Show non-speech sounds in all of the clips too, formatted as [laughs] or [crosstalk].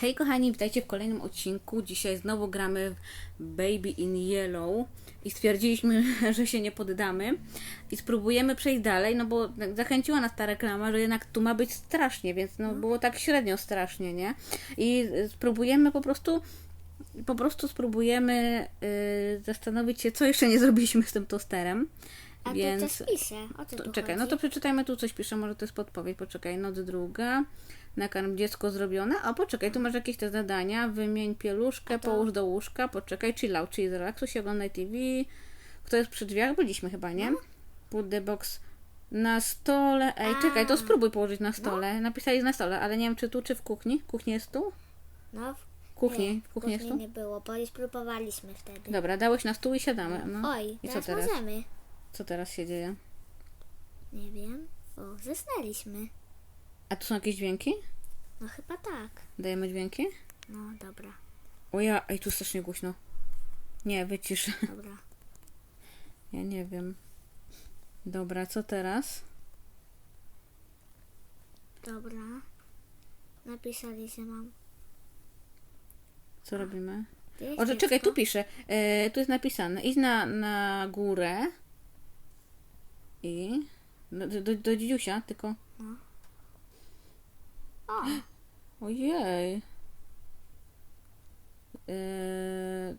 Hej kochani, witajcie w kolejnym odcinku. Dzisiaj znowu gramy w Baby in Yellow i stwierdziliśmy, [laughs] że się nie poddamy i spróbujemy przejść dalej, no bo zachęciła nas ta reklama, że jednak tu ma być strasznie, więc no było tak średnio strasznie, nie? I spróbujemy po prostu po prostu spróbujemy yy, zastanowić się, co jeszcze nie zrobiliśmy z tym tosterem. A więc... tu coś pisze. O co To, tu czekaj, chodzi? no to przeczytajmy tu coś pisze, może to jest podpowiedź. Poczekaj, noc druga. Nakarm dziecko zrobione. A poczekaj, tu masz jakieś te zadania. Wymień pieluszkę, połóż do łóżka. Poczekaj, chill out, czyli zrelaksuj się, oglądaj TV. Kto jest przy drzwiach? Byliśmy chyba, nie? No. Put the box na stole. Ej, czekaj, to spróbuj położyć na stole. Napisali na stole, ale nie wiem, czy tu, czy w kuchni. Kuchni jest tu? No, W kuchni. nie, W kuchni jest tu? nie było, bo już próbowaliśmy wtedy. Dobra, dałeś na stół i siadamy. No. Oj, I co teraz, teraz? możemy. Co teraz się dzieje? Nie wiem. O, zasnęliśmy. A tu są jakieś dźwięki? No chyba tak. Dajemy dźwięki? No dobra, O ja, ej, tu strasznie głośno. Nie, wycisz. [laughs] dobra. Ja nie wiem. Dobra, co teraz? Dobra. Napisali, że mam. Co robimy? Gdzie jest O, że- czekaj, dziecko? tu pisze. E, tu jest napisane. Idź na, na górę i do, do, do dzidziusia, tylko... Ojej. E,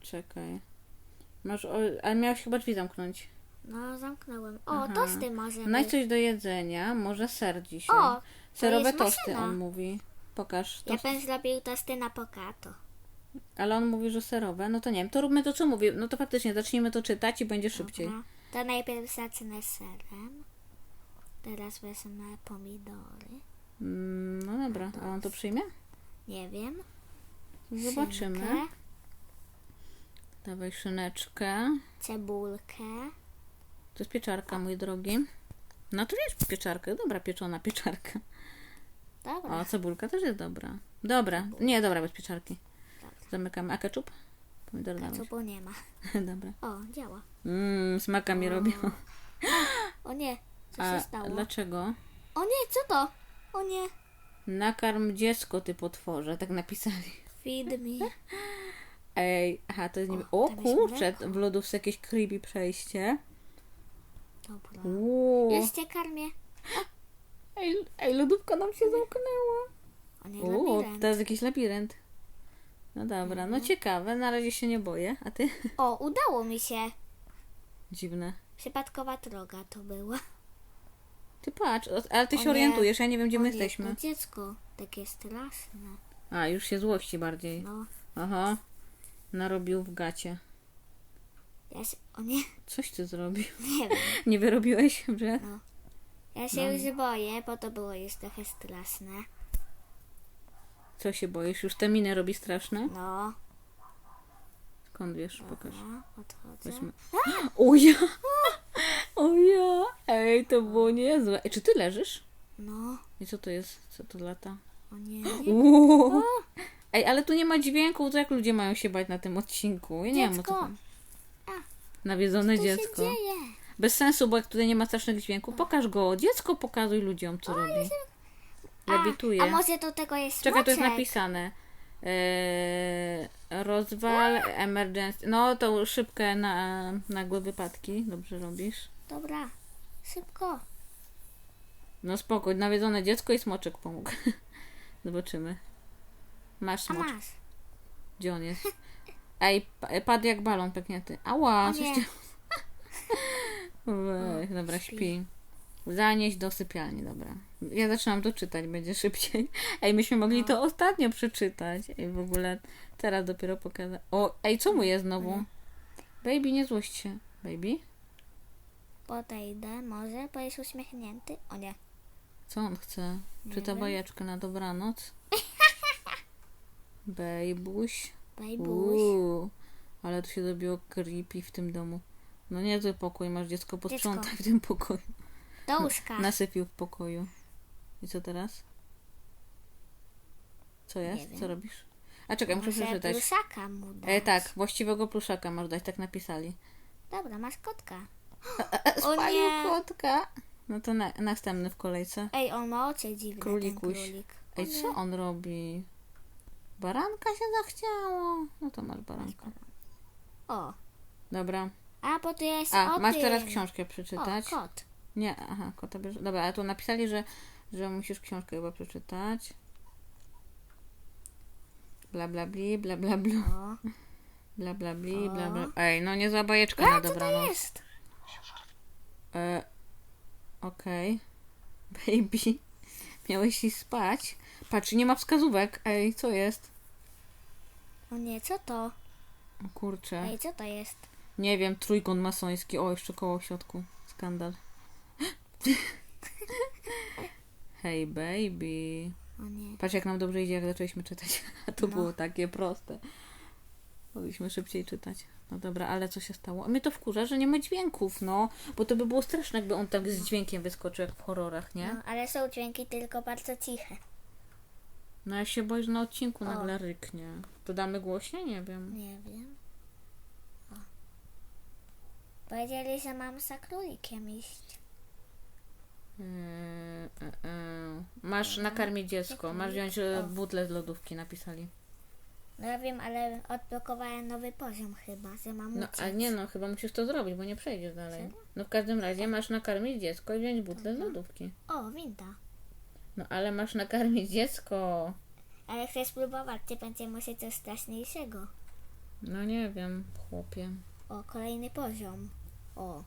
czekaj. Masz, o, ale miałeś chyba drzwi zamknąć. no zamknąłem. O, Aha. tosty możemy. Znajdź coś do jedzenia, może ser dzisiaj. O, Serowe jest tosty, maszyna. on mówi. Pokaż. Ja bym zrobił tosty na pokato. Ale on mówi, że serowe. No to nie wiem, to róbmy to, co mówi. No to faktycznie zacznijmy to czytać i będzie szybciej. Dobra. To najpierw zacznę serem. Teraz wezmę pomidory. Mm, no dobra, a on to przyjmie? Nie wiem. Zobaczymy. Szynkę, Dawaj szyneczkę. cebulkę. To jest pieczarka, mój drogi. No to jest pieczarka. Dobra, pieczona pieczarka. Dobra. O, cebulka też jest dobra. Dobra, nie, dobra, bez pieczarki. Zamykamy. A ketchup? Pomidor. Co nie ma. [laughs] Dobra. O, działa. Mmm, smaka mi robią. O nie, co A się stało? dlaczego? O nie, co to? O nie. Nakarm dziecko, ty potworze. Tak napisali. Feed me. [laughs] Ej, aha, to jest nie... O, O kurczę, w lodówce jakieś creepy przejście. Dobra. Uuu. Już cię karmię. Ej, ej, lodówka nam się zamknęła. O nie, Uuu, to jest jakiś labirynt. No dobra, no ciekawe, na razie się nie boję. A ty? O, udało mi się. Dziwne. Przypadkowa droga to była. Ty patrz, ale ty się orientujesz, ja nie wiem, gdzie my jesteśmy. To dziecko takie straszne. A, już się złości bardziej. No, Aha, narobił w gacie. ja się... O nie, Coś ty zrobił. nie wiem. [laughs] Nie wyrobiłeś, że? Ja się już boję, bo to było już trochę straszne. Co się boisz? Już te miny robi straszne? No, Skąd wiesz? Pokaż. dobra, odchodzę. Weźmy. [gasps] O ja! [gasps] [laughs] O ja! Ej, to było niezłe. Ej, czy ty leżysz? No, I co to jest? Co to lata? o nie. Uuu. Ej, ale tu nie ma dźwięku, to jak ludzie mają się bać na tym odcinku? Ja nie wiem o co Dziecko, tam. Nawiedzone co dziecko. się dzieje? Bez sensu, bo jak tutaj nie ma strasznych dźwięków, pokaż go. Dziecko pokazuj ludziom, co robi. Lewituje. A, a może do tego jest Czekaj, to jest smoczek? napisane. Eee, rozwal, emergency. No, to szybkie na nagłe wypadki. Dobrze robisz. Dobra, szybko. No spokój, nawiedzone dziecko i smoczek pomógł. [laughs] Zobaczymy. Masz A smoczek. masz. Gdzie on jest? [laughs] Ej, pa- padł jak balon pęknięty. Ała, O coś nie. cię... Weź, [laughs] dobra, śpi. śpi. Zanieść do sypialni, dobra. Ja zaczynam to czytać, będzie szybciej. Ej, myśmy mogli No. to ostatnio przeczytać. Ej, w ogóle teraz dopiero pokazać. O, ej, co mu jest znowu? Baby, nie złość się. Baby? Podejdę, może, bo jest uśmiechnięty. O nie. Co on chce? Czyta wiem. bajeczkę na dobranoc? [laughs] Bejbuś. Bajbuś. Uuu, ale tu się zrobiło creepy w tym domu. No niezły pokój, masz dziecko posprzątaj w tym pokoju. Do łóżka. Nasypił w pokoju. I co teraz? Co jest? wiem. Co robisz? A czekaj, muszę Muszę przeczytać. pluszaka mu dać. E, tak, właściwego pluszaka masz dać, tak napisali. Dobra, masz kotka. [laughs] Spalił nie. kotka. No to na, następny w kolejce. Ej, on ma oczy dziwne, Królikuś. królik. O Ej, co on robi? Baranka się zachciało. No to masz baranka. O, Dobra. a bo tu jest A, o masz tym. teraz książkę O, przeczytać? kot. Nie, aha, kota bierze. Dobra, ale tu napisali, że, że musisz książkę chyba przeczytać. Bla bla bli, bla bla bla. O, Bla bla bli, O. bla bla. Ej, no nie za bajeczka a na co to dobranoc. jest? E, Okej. [laughs] Baby. Miałeś iść spać. Patrz, nie ma wskazówek. Ej, co jest? O nie, co to? O kurczę. Ej, co to jest? Nie wiem, trójkąt masoński. O, jeszcze koło w środku. Skandal. [laughs] Hej, baby. O nie. Patrz, jak nam dobrze idzie, jak zaczęliśmy czytać. [laughs] A to No. było takie proste. Mogliśmy szybciej czytać. No dobra, ale co się stało? A mnie to wkurza, że nie ma dźwięków, no. Bo to by było straszne, jakby on tak z dźwiękiem wyskoczył, jak w horrorach, nie? No, ale są dźwięki tylko bardzo ciche. No ja się boję, że na odcinku O. nagle ryknie. To damy głośniej? Nie wiem. Nie wiem. O. Powiedzieli, że mam za królikiem iść. Eee, e, e. Masz nakarmić dziecko. Masz wziąć e, butlę z lodówki, napisali. No ja wiem, ale odblokowałem nowy poziom chyba, że mam No uciec. a nie no, chyba musisz to zrobić, bo nie przejdziesz dalej. Serio? No w każdym razie masz nakarmić dziecko i wziąć butlę z lodówki. O, winda. No ale masz nakarmić dziecko. Ale chcę spróbować, czy będzie może coś straszniejszego. No nie wiem, chłopie. O, kolejny poziom. O,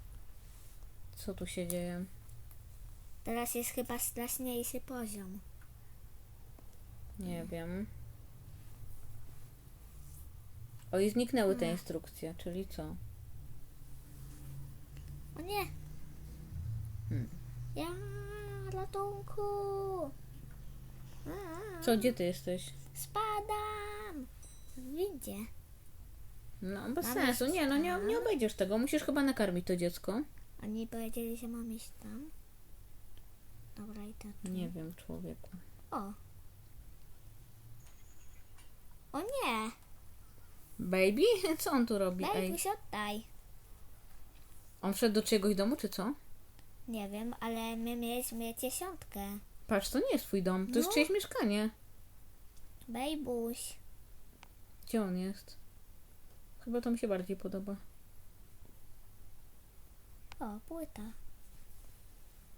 Co tu się dzieje? teraz jest chyba straszniejszy poziom. Nie wiem. O i zniknęły te instrukcje, czyli co? O nie! Hmm. Ja, ratunku! A, Co, gdzie ty jesteś? Spadam! W windzie. No bez Mam sensu, iść nie no nie, tam? nie obejdziesz tego. Musisz chyba nakarmić to dziecko. Oni powiedzieli, że mam iść tam. Dobra, i tu. Nie wiem, człowieku. O! O nie! Baby? [laughs] Co on tu robi? Ej, Daj, oddaj. on wszedł do czyjegoś domu, czy co? Nie wiem, ale my mieliśmy dziesiątkę. Patrz, to nie jest twój dom, to jest No. czyjeś mieszkanie. Bejbuś. Gdzie on jest? Chyba to mi się bardziej podoba. O, płyta.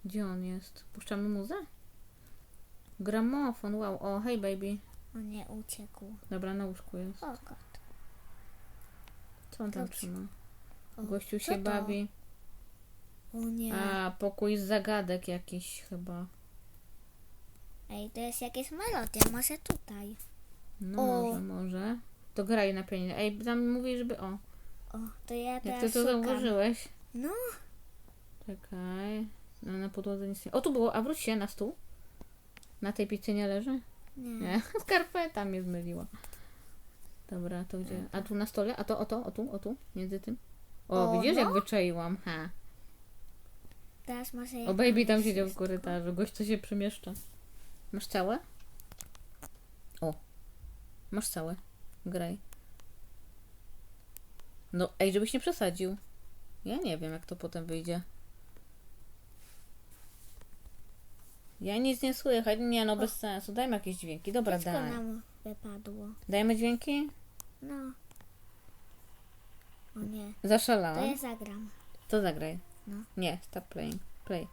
Gdzie on jest? Puszczamy muzę? Gramofon, wow. O, hej baby. O nie, uciekł. Dobra, na łóżku jest. O, kot. Co on tam Dobrze. trzyma? O, Gościu co się to? bawi. O nie. A, pokój z zagadek jakiś chyba. Ej, to jest jakieś melodia, może tutaj. No O. może, może. To graj na pianinie. Ej, tam mówi, żeby o. O, to ja Jak teraz ty to szukam. zauważyłeś? No, Czekaj. No, na podłodze nic nie... O, tu było. A wróć się na stół. Na tej pizzy nie leży? nie. Nie. [laughs] Skarpeta mnie zmyliła. Dobra, to gdzie? A tu na stole? A to, o to, o tu, o tu? Między tym? O, O, widzisz, jak no. wyczaiłam. Ha. Teraz może... O, baby tam siedział w korytarzu. Gość co się przemieszcza. Masz całe? O. Masz całe. Graj. No, ej, żebyś nie przesadził. Ja nie wiem, jak to potem wyjdzie. Ja nic nie słychać. Nie, no bez sensu. Dajmy jakieś dźwięki. Dobra, Dziecko daj. nam wypadło. Dajmy dźwięki? No. O nie, to Zaszalałem. ja zagram. To zagraj. No. Nie, stop playing. Play.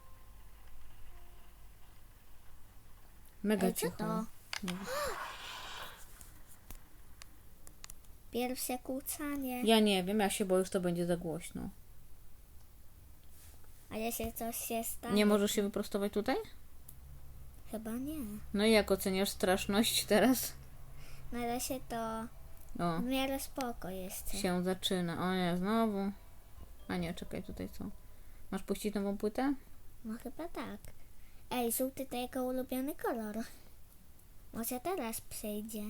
Mega Ej, cicho. to? Nie. [gasps] Pierwsze kłócanie. Ja nie wiem, ja się boję, że to będzie za głośno. A jeśli coś się stanie? Nie możesz się wyprostować tutaj? Chyba nie. No i jak oceniasz straszność teraz? Na razie to O, w miarę spoko jest. się zaczyna. O nie, znowu. A nie, czekaj, tutaj co? Masz puścić nową płytę? No chyba tak. Ej, żółty to jego ulubiony kolor. Może teraz przejdzie.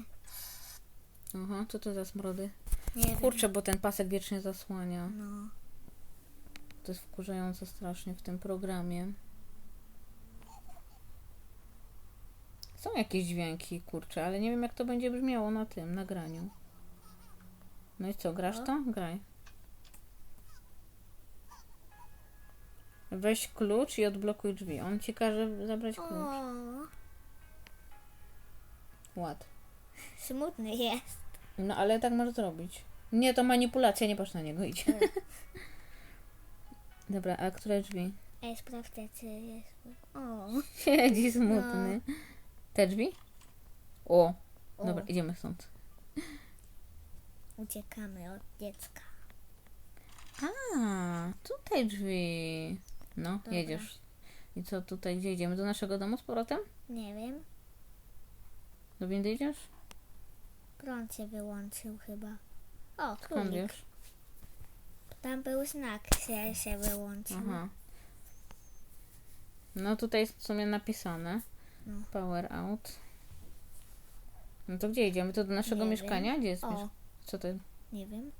Aha, co to za smrody? Nie. Kurczę, bo ten pasek wiecznie zasłania. No. To jest wkurzające strasznie w tym programie. Są jakieś dźwięki, kurczę, ale nie wiem jak to będzie brzmiało na tym nagraniu. No i co, grasz to? Graj. Weź klucz i odblokuj drzwi. On ci każe zabrać klucz. Ład. [laughs] Smutny jest. No ale tak możesz zrobić. Nie, to manipulacja, nie patrz na niego, idź. [laughs] Dobra, a które drzwi? Ej, sprawdzę, czy jest... O, [laughs] Siedzi smutny. Te drzwi? O, O. dobra, idziemy stąd. Uciekamy od dziecka. A, tutaj drzwi. No, Dobra. jedziesz. I co tutaj, gdzie idziemy? Do naszego domu z powrotem? Nie wiem, Do windy idziesz? prąd się wyłączył chyba. O, Skąd królik. wiesz? Tam był znak, że się wyłączył. Aha. No tutaj jest w sumie napisane. No. Power out. No to gdzie idziemy? To do naszego Nie mieszkania? Gdzie jest O, mieszkanie? Co to? nie wiem.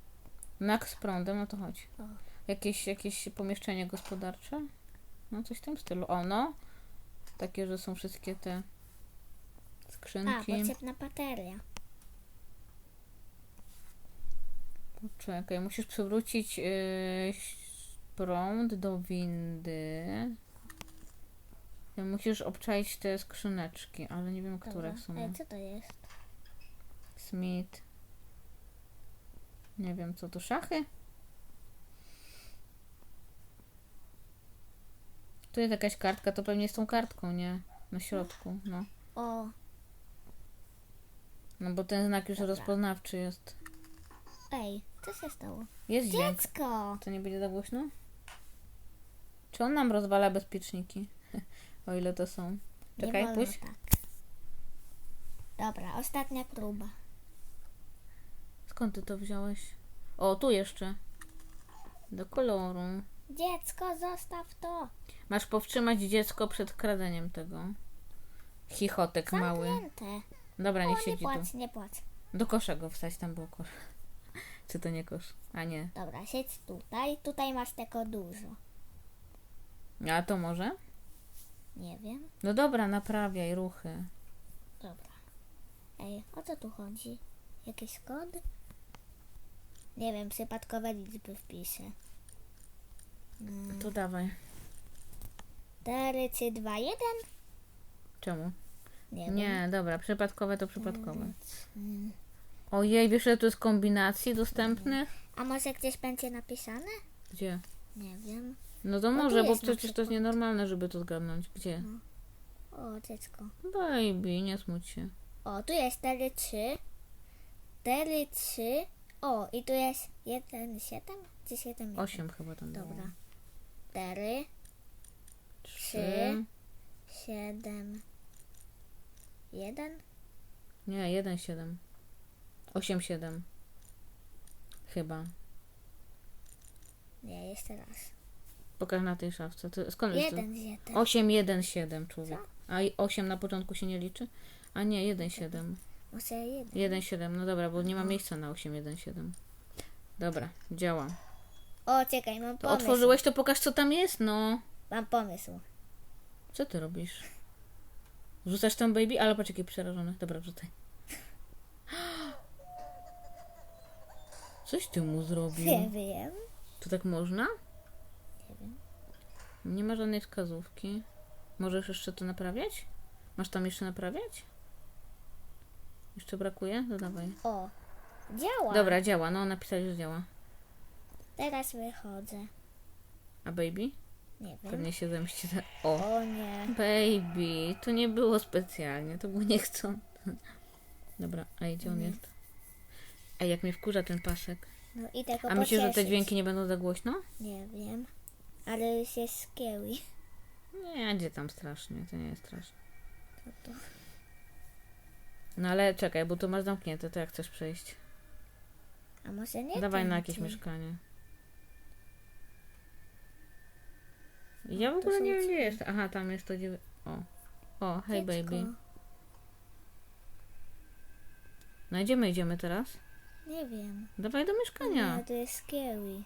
Nak z prądem, no to chodź. O. Jakieś, jakieś pomieszczenie gospodarcze? No coś w tym stylu. O no. Takie, że są wszystkie te A, skrzynki. potrzebna bateria. Poczekaj, musisz przywrócić yy, prąd do windy. I Musisz obczaić te skrzyneczki, ale nie wiem, które Dobra. w sumie. Ej, co to jest? Smith. Nie wiem, co to szachy? Tu jest jakaś kartka, to pewnie z tą kartką, nie? Na środku, no. O, No bo ten znak już Dobra. rozpoznawczy jest. ej, co się stało? Jest dźwięk. Dziecko! To nie będzie za głośno? Czy on nam rozwala bezpieczniki? [laughs] o ile to są. nie Czekaj, puść. tak. Dobra, ostatnia próba. Skąd ty to wziąłeś? O, tu jeszcze. Do koloru. Dziecko, zostaw to! Masz powstrzymać dziecko przed kradeniem tego. Chichotek mały. Zamknięte. Dobra, O, niech nie siedzi tu. płacz, nie płacz. Do kosza go wstać, tam był kosz. [laughs] Czy to nie kosz? A nie. Dobra, siedź tutaj. Tutaj masz tego dużo. A to może? Nie wiem. No dobra, naprawiaj ruchy. Dobra. Ej, o co tu chodzi? Jakiś kod? Nie wiem, przypadkowe liczby wpiszę. Mm, To dawaj. 4, 3, 2, 1? Czemu? Nie, wiem. Nie, dobra, przypadkowe to przypadkowe. Mm. Ojej, wiesz, ile tu jest kombinacji dostępnych? A może gdzieś będzie napisane? Gdzie? Nie wiem. No to tu może, bo jest na przecież to jest przykład. nienormalne, żeby to zgadnąć. Gdzie? O, dziecko. Baby, nie smuć się. O, tu jest 4, 3. 4, 3. O, i tu jest 1, 7? Czy 7, 1? Osiem chyba tam było. Dobra. 4, Trzy. 7, 1. Nie, jeden siedem. Osiem siedem. Chyba. Nie, jeszcze raz. Pokaż na tej szafce. To, skąd jest to? 1, 1. 8, 1, 7, człowiek. A i 8 na początku się nie liczy? A nie, 1, 7. Może 1. 1, 7, no dobra, bo nie ma miejsca na 8, 1, 7. Dobra, działa. O, czekaj, mam To pomysł. otworzyłeś, to pokaż co tam jest, no. Mam pomysł. Co ty robisz? Rzucasz tam baby? Ale patrz jaki przerażony. Dobra, rzucaj. [gasps] Coś ty mu zrobił. Nie wiem. To tak można? Nie wiem. Nie ma żadnej wskazówki. Możesz jeszcze to naprawiać? Masz tam jeszcze naprawiać? Jeszcze brakuje? Dodawaj. O, działa. Dobra, działa. No, napisali, że działa. Teraz wychodzę. A baby? Nie wiem. Pewnie się zemści. za- O! O nie. Baby, to nie było specjalnie, to było niechcący. Dobra, a gdzie on jest? Ej, jak mnie wkurza ten pasek. No i tego A myślisz, że te dźwięki nie będą za głośno? Nie wiem. Ale już jest scary. Nie, gdzie tam strasznie, to nie jest straszne. To to. No ale czekaj, bo tu masz zamknięte, to jak chcesz przejść? A może nie Dawaj na jakieś mieszkanie. Ja w ogóle są nie wiem, gdzie jest. Aha, tam jest to gdzie... O. O, hej Dziecko. baby. No idziemy, idziemy teraz? Nie wiem. Dawaj do mieszkania. Nie, to jest scary.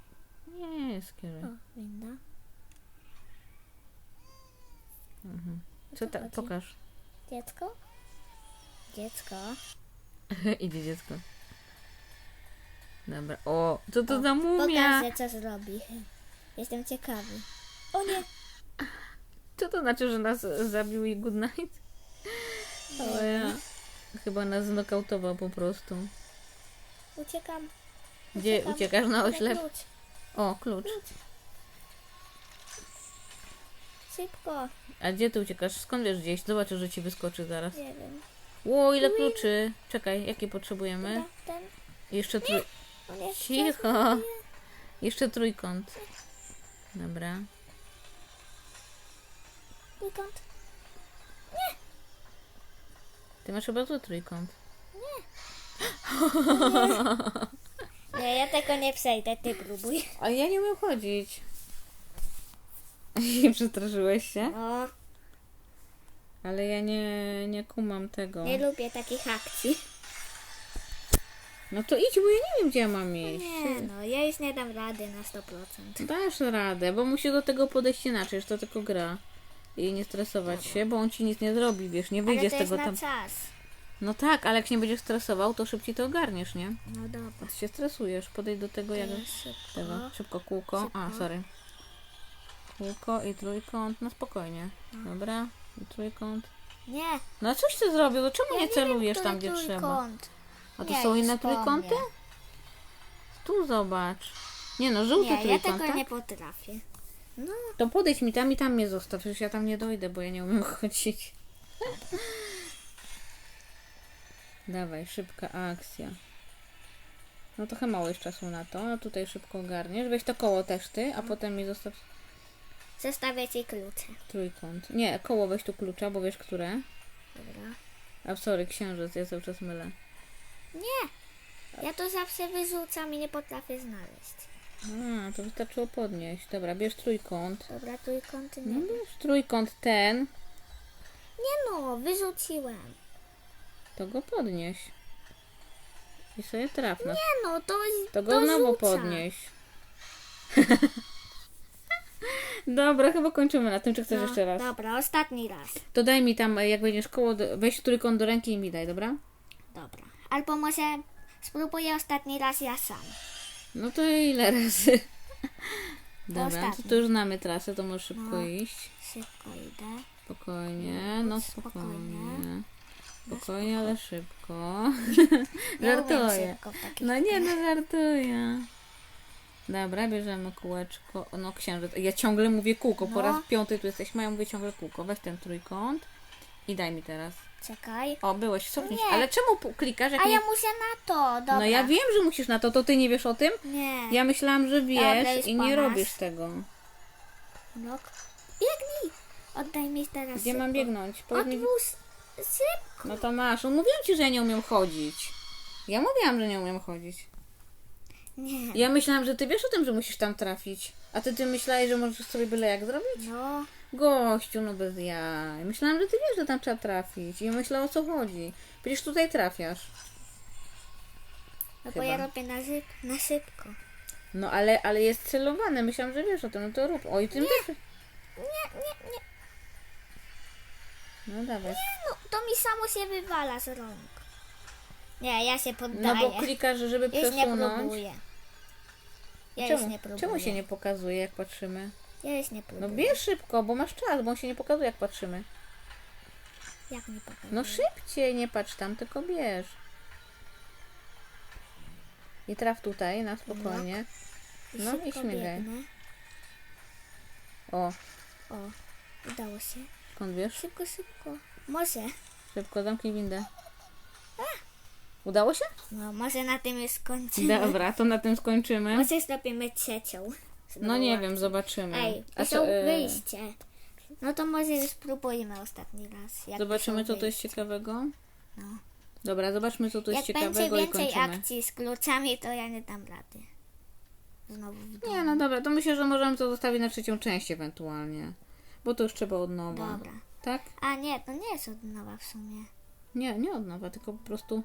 Nie, nie jest scary. O, winda. Mhm. O Co co ta, chodzi? pokaż. Dziecko? Dziecko. [laughs] Idzie dziecko. Dobra. O, co to za mumia? Pokażę, co zrobi. Jestem ciekawy. O nie! Co to znaczy, że nas zabił i good night? O ja. Chyba nas znokautował po prostu. Uciekam. Gdzie Uciekam. uciekasz na oślep? Klucz. O, klucz. Szybko. A gdzie ty uciekasz? Skąd wiesz gdzieś? Zobaczysz, że ci wyskoczy zaraz. Nie wiem. Ło, ile kluczy. Czekaj, jakie potrzebujemy? Ten. Jeszcze trój... Cicho. Jeszcze trójkąt. Dobra. Trójkąt. Ty masz chyba tu trójkąt. [laughs] Nie, ja tego nie przejdę, ty próbuj. A ja nie umiem chodzić. Nie [laughs] przestraszyłeś się? No, Ale ja nie, nie kumam tego. nie lubię takich akcji. No to idź, bo ja nie wiem, gdzie ja mam iść. Nie no, ja już nie dam rady na 100%. Dasz radę, bo musi do tego podejść inaczej, że to tylko gra. I nie stresować się, bo on ci nic nie zrobi, wiesz, nie Ale wyjdzie to z jest tego na tam. czas. No tak, ale jak się nie będziesz stresował, to szybciej to ogarniesz, nie? No dobra. A się stresujesz, podejdź do tego jak... Szybko. Tego, szybko kółko. A, Szybko. sorry. Kółko i trójkąt, no spokojnie. Dobra, i trójkąt. Nie, No coś ty zrobił, to czemu nie celujesz tam, gdzie trzeba? trójkąt. A to Nie, są już inne po trójkąty? mnie. Tu zobacz. Nie no, żółty Nie, ja trójkąt, tego tak? nie potrafię. No, To podejdź mi tam i tam mnie zostaw, przecież ja tam nie dojdę, bo ja nie umiem [laughs] chodzić. Dawaj, szybka akcja. No trochę mało jest czasu na to, a tutaj szybko ogarniesz. Weź to koło też ty, a potem mi zostaw zostawię ci klucze. trójkąt. Nie, koło weź tu klucza, bo wiesz które. Dobra. A sorry, księżyc, ja cały czas mylę. Nie, ja to zawsze wyrzucam i nie potrafię znaleźć. A, to wystarczyło podnieść. Dobra, bierz trójkąt. Dobra, trójkąty nie. No bierz trójkąt ten, Nie no, wyrzuciłem. to go podnieś. I sobie traf na Nie no, to jest To go znowu rzuca. podnieś. [laughs] Dobra, chyba kończymy na tym, czy chcesz No, jeszcze raz? Dobra, ostatni raz. To daj mi tam, jak będziesz koło, do- weź trójkąt do ręki i mi daj, dobra? Dobra. Albo może spróbuję ostatni raz ja sam. No to ile razy? [laughs] Dobra, to, ostatni. to już znamy trasę, to możesz szybko No. iść. Szybko idę. Spokojnie, no Spokojnie. spokojnie. Spokojnie, ale szybko. [laughs] Ja umiem Żartuję. szybko w takich No nie, no żartuję. Dobra, bierzemy kółeczko. No księżyc. Ja ciągle mówię kółko. Po No. raz piąty tu jesteśmy, a ja mówię ciągle kółko. Weź ten trójkąt i daj mi teraz. Czekaj. O, byłeś, cofnij się. Nie. Ale czemu pu- klikasz? Jak A nie... ja muszę na to, dobra. No ja wiem, że musisz na to. To ty nie wiesz o tym? Nie. Ja myślałam, że Dobra, wiesz i po nie nas. robisz tego. Blok. Biegnij. Oddaj mi teraz Gdzie mam biegnąć? Powiedz mi... Odłóż szybko. No to masz. On mówiłam ci, że ja nie umiem chodzić. Ja mówiłam, że nie umiem chodzić. Nie. Ja myślałam, że ty wiesz o tym, że musisz tam trafić. A ty ty myślałeś, że możesz sobie byle jak zrobić? No. Gościu, no bez jaj. Myślałam, że ty wiesz, że tam trzeba trafić. I myślę o co chodzi. Przecież tutaj trafiasz. No bo ja robię na, na szybko. No ale, ale jest celowane. Myślałam, że wiesz o tym. No to rób. Oj, tym też. Nie, nie, nie. No dawaj. No, to mi samo się wywala z rąk. Nie, ja się No poddaję. bo klikasz, żeby już nie przesunąć. próbuję. Ja już Czemu, nie próbuję. czemu się nie pokazuje, jak patrzymy? Ja już nie No próbuję. bierz szybko, bo masz czas, bo on się nie pokazuje, jak patrzymy. Jak nie pokazuję? No szybciej, nie patrz tam, tylko bierz. I traf tutaj, na spokojnie. no i szybko śmigaj. biegnę. O, O, udało się. skąd wiesz? Szybko, szybko. Może. Szybko zamknij windę. Udało się? No, może na tym już skończymy. Dobra, to na tym skończymy. Może zrobimy trzecią. No nie wiem, zobaczymy. Ej, A co, e, wyjście. No to może już spróbujmy ostatni raz. jak Zobaczymy, co to jest ciekawego. No. Dobra, zobaczmy, co tu jest Jak będzie ciekawego i więcej kończymy. akcji z kluczami, to ja nie dam rady. Znowu w domu. Nie, no dobra, to myślę, że możemy to zostawić na trzecią część ewentualnie. Bo to już trzeba od nowa. Dobra. Tak? A nie, to nie jest od nowa w sumie. Nie, nie od nowa, tylko po prostu...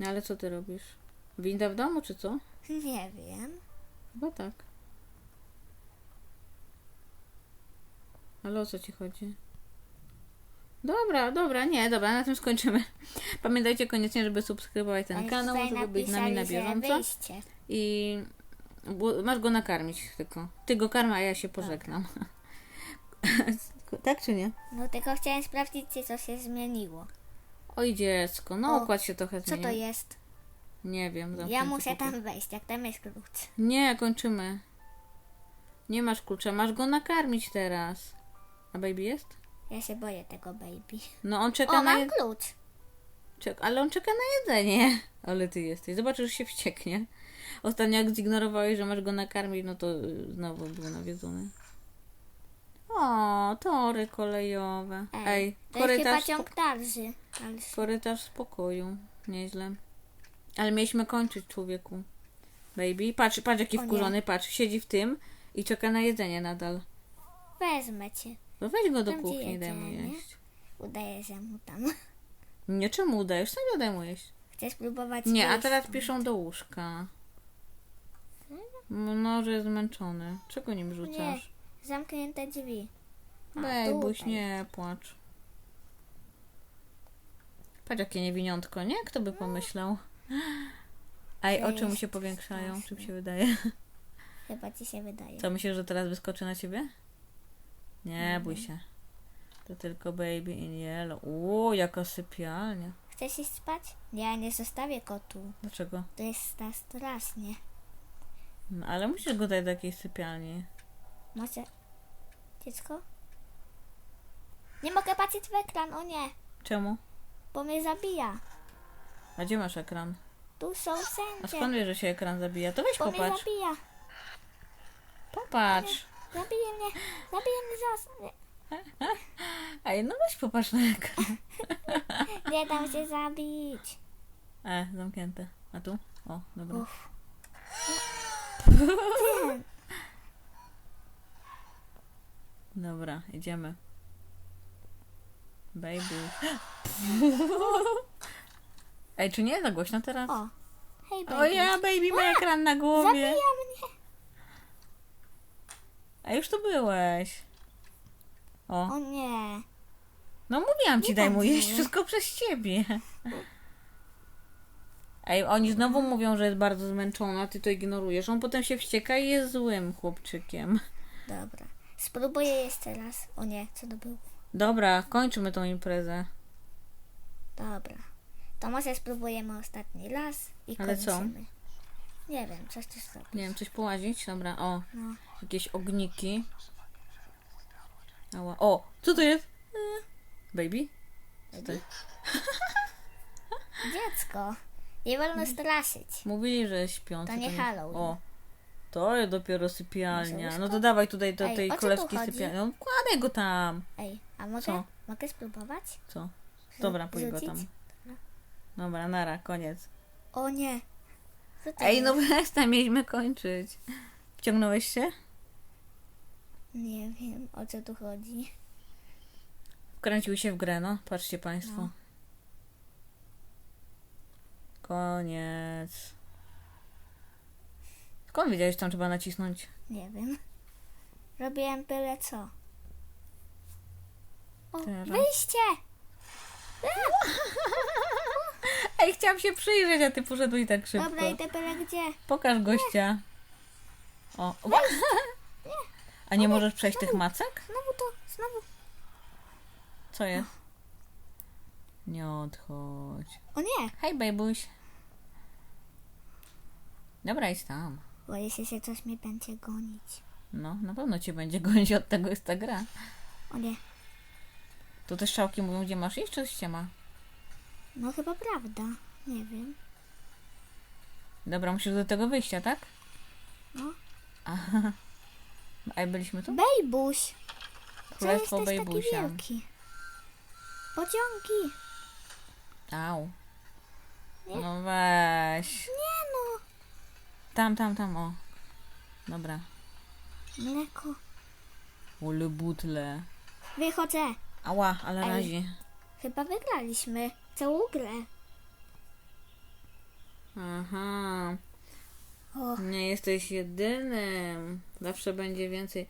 No ale co ty robisz? Winda w domu, czy co? Nie wiem. Chyba tak. Ale o co ci chodzi? Dobra, dobra, nie, dobra, na tym skończymy. [laughs] Pamiętajcie koniecznie, żeby subskrybować ten Ale kanał, żeby być z nami na bieżąco. I masz go nakarmić tylko. Ty go karma, a ja się pożegnam. [laughs] tak czy nie? No tylko chciałem sprawdzić, czy coś się zmieniło. Oj dziecko, no O, układ się trochę Co zmienił. to jest? Nie wiem. Ja zamknięty muszę pokój. tam wejść, jak tam jest klucz. Nie, kończymy. Nie masz klucza, masz go nakarmić teraz. A baby jest? Ja się boję tego baby. No on czeka O, na mam jed... klucz. Czek... Ale on czeka na jedzenie. [laughs] Ale ty jesteś. Zobaczysz, że się wścieknie. Ostatnio jak zignorowałeś, że masz go nakarmić, no to y, znowu był nawiedzony. O, tory kolejowe. Ej, to jest chyba korytarz, ciąg dalszy. dalszy. korytarz spokoju. Nieźle. Ale mieliśmy kończyć, człowieku. Baby, patrz, patrz jaki O nie. wkurzony, patrz, siedzi w tym i czeka na jedzenie nadal. Wezmę cię. No weź go do Tam, kuchni, daj mu jeść. Udaję, że mu tam. Nie, czemu udajesz? Sam daj mu jeść. Chcesz spróbować Nie, a teraz piszą do łóżka. No, że jest zmęczony. Czego nim rzucasz? Zamknięte drzwi. A, Bejbuś, tutaj. nie płacz. Patrz jakie niewiniątko, nie? Kto by pomyślał? Ej, oczy mu się powiększają, czym się wydaje? [laughs] Chyba ci się wydaje. Co, myślisz, że teraz wyskoczy na ciebie? Nie, bój się. To tylko baby in yellow. O, jaka sypialnia. Chcesz iść spać? Nie, nie zostawię kotu. Dlaczego? To jest strasznie. No, ale musisz go dać do jakiejś sypialni. Może... Dziecko? Nie mogę patrzeć w ekran, o nie, Czemu? bo mnie zabija. A gdzie masz ekran? Tu są A skąd wiesz, że się ekran zabija? To weź Bo mnie popatrz. zabija. Popatrz. Zabije mnie. Zabije mnie zaraz. Nie, [laughs] Ej, no weź popatrz na ekran. [laughs] nie dam się zabić. E, zamknięte. A tu? O, dobra. Uff. [laughs] Dobra, idziemy. Baby. [gasps] Ej, czy nie jest za głośno teraz? O. Hej, baby. O ja, baby, ma ekran na głowie. Zabija mnie. A już tu byłeś. O, O nie. no mówiłam ci, Nie daj mu tak jeść wszystko przez ciebie. [laughs] Ej, oni znowu mówią, że jest bardzo zmęczona, ty to ignorujesz. On potem się wścieka i jest złym chłopczykiem. Dobra. Spróbuję jeszcze raz. O nie, co to było? Dobra, kończymy tą imprezę. Dobra. To może spróbujemy ostatni raz i Ale co? kończymy. Nie wiem, coś ty zrobić. Nie wiem, coś połazić? Dobra, o, No. jakieś ogniki. Ała. O, co to jest? E, Baby? Co to jest? Dziecko. Nie wolno straszyć. Mówili, że śpią. To co nie Halloween. O, to jest dopiero sypialnia. Może No to dawaj tutaj do Ej, tej o co tu królewskiej chodzi? sypialni. No kładaj go tam. Ej, a mogę, Co? mogę spróbować? Co? Dobra, pójdź go Rzucić? tam. Dobra, nara, koniec. O nie. Co to Ej, no jest? przestań, mieliśmy kończyć. Wciągnąłeś się? Nie wiem, o co tu chodzi. Wkręcił się w grę, no. Patrzcie Państwo. No. Koniec. Skąd wiedziałeś, że tam trzeba nacisnąć? Nie wiem. Robiłem byle co. O, Teraz. wyjście! [laughs] Ej, chciałam się przyjrzeć, a ty poszedłeś tak szybko. Dobra, idę byle gdzie. Pokaż gościa. O. [laughs] A nie możesz przejść tych macek? Znowu to, znowu. Co jest? Nie odchodź. O nie! Hej, babuś. Dobra, idź tam. Boję się, że coś mnie będzie gonić. No, na pewno cię będzie [laughs] gonić, od tego jest ta gra. O nie. Tu te strzałki mówią, gdzie masz iść, czy ściema? No chyba prawda. Nie wiem. Dobra, musisz do tego wyjścia, tak? No. Aha. A byliśmy tu? Bejbuś! Co Królestwo jesteś taki Bejbusia. wielki? Pociągi! Au. Nie. No weź. Nie! Tam, tam, tam, o. Dobra. Mleko. Ule butle. Wychodzę. Ała, ale Ej. razi. Chyba wygraliśmy całą grę. Aha. O, Nie jesteś jedynym. Zawsze będzie więcej.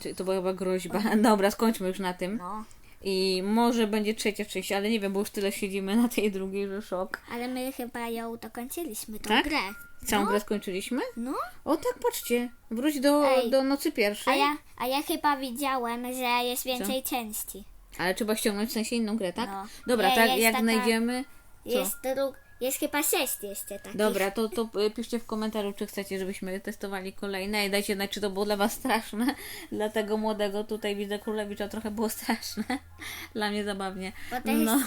Czy to była chyba groźba? [laughs] Dobra, skończmy już na tym. no. I może będzie trzecia część, ale nie wiem, bo już tyle siedzimy na tej drugiej, że szok. Ale my chyba ją dokończyliśmy, tą Tak? grę. Całą No. grę skończyliśmy? No. O tak, patrzcie. Wróć do, Ej. do nocy A pierwszej. ja, a ja chyba widziałem, że jest więcej części. Ale trzeba ściągnąć w sensie inną grę, tak? No. Dobra, Nie, tak jest jak taka- znajdziemy. Co? Jest, drug, jest chyba sześć jeszcze takich. Dobra, to, to y, piszcie w komentarzu, czy chcecie, żebyśmy testowali kolejne i dajcie znać, czy to było dla Was straszne. [laughs] Dla tego młodego tutaj widzę królewicza trochę było straszne. [laughs] Dla mnie zabawnie. Bo to jest, No,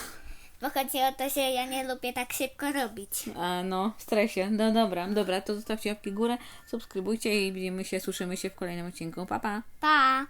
bo chodzi o to, że ja nie lubię tak szybko robić. a no, w stresie. No dobra, dobra, to zostawcie łapki górę, subskrybujcie i widzimy się, słyszymy się w kolejnym odcinku. Pa, pa! Pa!